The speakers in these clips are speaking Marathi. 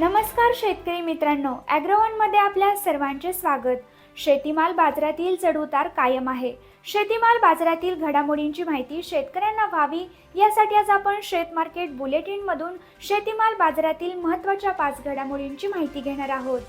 नमस्कार शेतकरी मित्रांनो ॲग्रोवनमध्ये आपल्या सर्वांचे स्वागत. शेतीमाल बाजारातील चढउतार कायम आहे. शेतीमाल बाजारातील घडामोडींची माहिती शेतकऱ्यांना व्हावी यासाठी आज आपण शेत मार्केट बुलेटिनमधून शेतीमाल बाजारातील महत्त्वाच्या पाच घडामोडींची माहिती घेणार आहोत.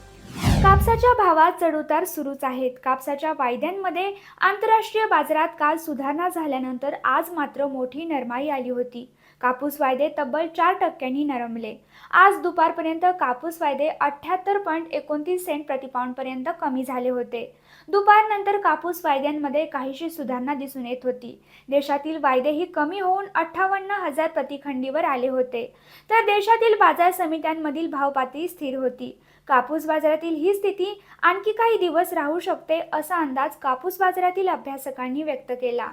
कापसाच्या भावात चढउतार सुरूच आहेत. कापसाच्या वायद्यांमध्ये आंतरराष्ट्रीय बाजारात काल सुधारणा झाल्यानंतर आज मात्र मोठी नरमाई आली होती. कापूस वायदे तब्बल चार टक्क्यांनी नरमले. आज दुपारपर्यंत कापूस वायदे अठ्ठ्याहत्तर पॉईंट एकोणतीस सेंट प्रतिपाऊंडपर्यंत कमी झाले होते. दुपारनंतर कापूस वायद्यांमध्ये काहीशी सुधारणा दिसून येत होती. देशातील वायदेही कमी होऊन अठ्ठावन्न हजार प्रतिखंडीवर आले होते. तर देशातील बाजार समित्यांमधील भावपातळी स्थिर होती. कापूस बाजारातील ही स्थिती आणखी काही दिवस राहू शकते असा अंदाज कापूस बाजारातील अभ्यासकांनी व्यक्त केला.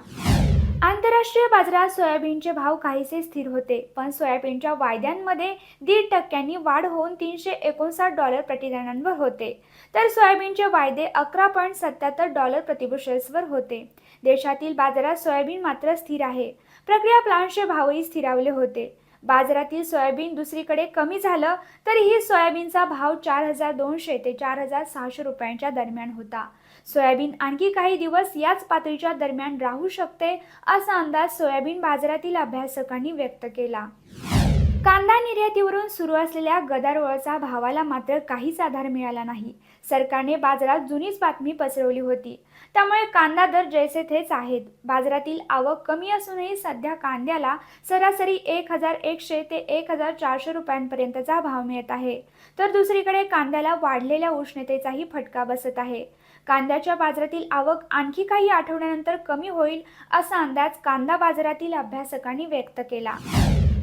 आंतरराष्ट्रीय बाजारात सोयाबीनचे भाव काहीसे स्थिर होते पण सोयाबीनच्या वायद्यांमध्ये दीड टक्क्यांनी वाढ होऊन तीनशे एकोणसाठ डॉलर प्रतिदानांवर होते. तर सोयाबीनचे वायदे अकरा पॉईंट सत्याहत्तर डॉलर प्रतिबुशेल्सवर होते. देशातील बाजारात सोयाबीन मात्र स्थिर आहे. प्रक्रिया प्लांटचे भावही स्थिरावले होते. बाजारातील सोयाबीन दुसरीकडे कमी झालं तरीही सोयाबीनचा भाव चार हजार दोनशे ते चार हजार सहाशे रुपयांच्या दरम्यान होता. सोयाबीन आणखी काही दिवस याच पातळीच्या दरम्यान राहू शकते असा अंदाज सोयाबीन बाजारातील अभ्यासकांनी व्यक्त केला. कांदा निर्यातीवरून सुरू असलेल्या गदारोळाचा भावाला मात्र काहीच आधार मिळाला नाही. सरकारने बाजारात जुनीच बातमी पसरवली होती. त्यामुळे कांदा दर जैसे थेच आहेत. बाजारातील आवक कमी असूनही सध्या कांद्याला सरासरी एक हजार एकशे ते एक हजार चारशे रुपयांपर्यंतचा भाव मिळत आहे. तर दुसरीकडे कांद्याला वाढलेल्या उष्णतेचाही फटका बसत आहे. कांद्याच्या बाजारातील आवक आणखी काही आठवड्यानंतर कमी होईल असा अंदाज कांदा बाजारातील अभ्यासकांनी व्यक्त केला.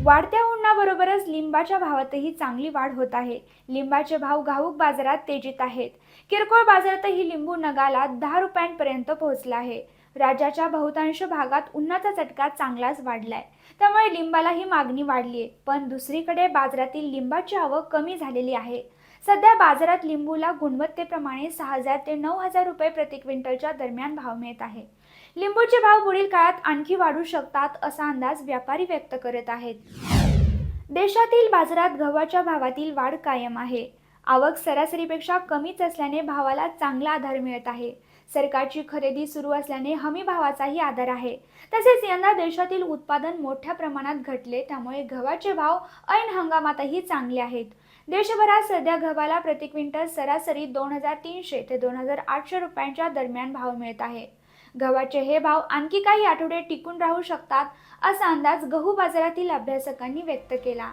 वाढत्या उन्हाबरोबरच लिंबाच्या भावातही चांगली वाढ होत आहे. लिंबाचे भाव घाऊक बाजारात तेजीत आहेत. किरकोळ बाजारातही लिंबू नगाला दहा रुपयांपर्यंत पोहोचला आहे. राज्याच्या बहुतांश भागात उन्हाचा चटका चांगलाच वाढलाय. त्यामुळे लिंबालाही मागणी वाढली आहे पण दुसरीकडे बाजारातील लिंबाची आवक कमी झालेली आहे. सध्या बाजारात लिंबूला गुणवत्तेप्रमाणे सहा हजार ते नऊ हजार रुपये प्रति क्विंटलच्या दरम्यान भाव मिळत आहे. लिंबूचे भाव पुढील काळात आणखी वाढू शकतात असा अंदाज व्यापारी व्यक्त करत आहेत. देशातील बाजारात गव्हाच्या भावातील वाढ कायम आहे. आवक सरासरीपेक्षा कमीच असल्याने भावाला चांगला आधार मिळत आहे. सरकारची खरेदी सुरू असल्याने हमी भावाचाही आधार आहे. तसेच यंदा देशातील उत्पादन मोठ्या प्रमाणात घटले त्यामुळे गव्हाचे भाव ऐन हंगामातही चांगले आहेत. देशभरात सध्या गव्हाला प्रति क्विंटल सरासरी दोन हजार तीनशे ते दोन हजार आठशे रुपयांच्या दरम्यान भाव मिळत आहे. गव्हाचे हे भाव आणखी काही आठवडे टिकून राहू शकतात असा अंदाज गहू बाजारातील अभ्यासकांनी व्यक्त केला.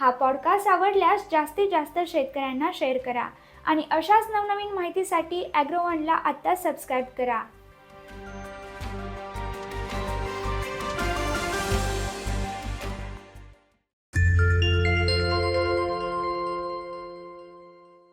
हा पॉडकास्ट आवडल्यास जास्तीत जास्त शेतकऱ्यांना शेअर करा आणि अशाच नवनवीन माहितीसाठी ॲग्रोवनला आत्ता सबस्क्राईब करा.